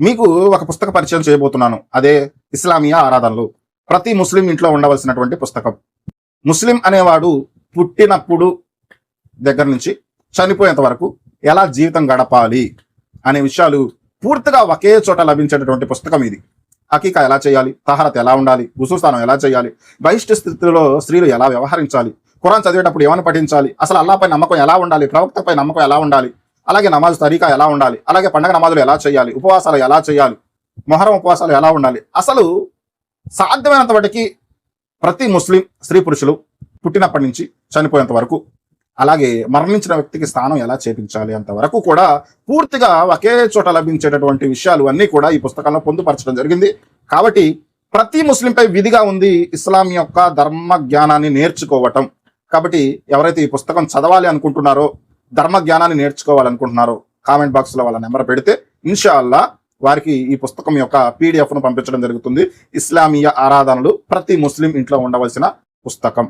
మీకు ఒక పుస్తక పరిచయం చేయబోతున్నాను. అదే ఇస్లామియా ఆరాధనలు. ప్రతి ముస్లిం ఇంట్లో ఉండవలసినటువంటి పుస్తకం. ముస్లిం అనేవాడు పుట్టినప్పుడు దగ్గర నుంచి చనిపోయేంత వరకు ఎలా జీవితం గడపాలి అనే విషయాలు పూర్తిగా ఒకే చోట లభించేటటువంటి పుస్తకం ఇది. హకీకా ఎలా చేయాలి? తహరత్ ఎలా ఉండాలి? గుసుస్థానం ఎలా చేయాలి? బహిష్ట స్థితిలో స్త్రీలు ఎలా వ్యవహరించాలి? ఖురాన్ చదివేటప్పుడు ఏమైనా పఠించాలి? అసలు అల్లాపై నమ్మకం ఎలా ఉండాలి? ప్రవక్తపై నమ్మకం ఎలా ఉండాలి? అలాగే నమాజ్ తరీకా ఎలా ఉండాలి? అలాగే పండగ నమాజులు ఎలా చేయాలి? ఉపవాసాలు ఎలా చేయాలి? మొహరం ఉపవాసాలు ఎలా ఉండాలి? అసలు సాధ్యమైనంత వాటికి ప్రతి ముస్లిం స్త్రీ పురుషులు పుట్టినప్పటి నుంచి చనిపోయేంత వరకు అలాగే మరణించిన వ్యక్తికి స్థానం ఎలా చేపించాలి అంతవరకు కూడా పూర్తిగా ఒకే చోట లభించేటటువంటి విషయాలు అన్నీ కూడా ఈ పుస్తకంలో పొందుపరచడం జరిగింది. కాబట్టి ప్రతి ముస్లింపై విధిగా ఉంది ఇస్లాం యొక్క ధర్మ జ్ఞానాన్ని నేర్చుకోవటం. కాబట్టి ఎవరైతే ఈ పుస్తకం చదవాలి అనుకుంటున్నారో ధర్మ జ్ఞానాన్ని నేర్చుకోవాలనుకుంటున్నారో కామెంట్ బాక్స్లో వాళ్ళ నెంబర్ పెడితే ఇన్షాల్లా వారికి ఈ పుస్తకం యొక్క పీడిఎఫ్ను పంపించడం జరుగుతుంది. ఇస్లామీయ ఆరాధనలు ప్రతి ముస్లిం ఇంట్లో ఉండవలసిన పుస్తకం.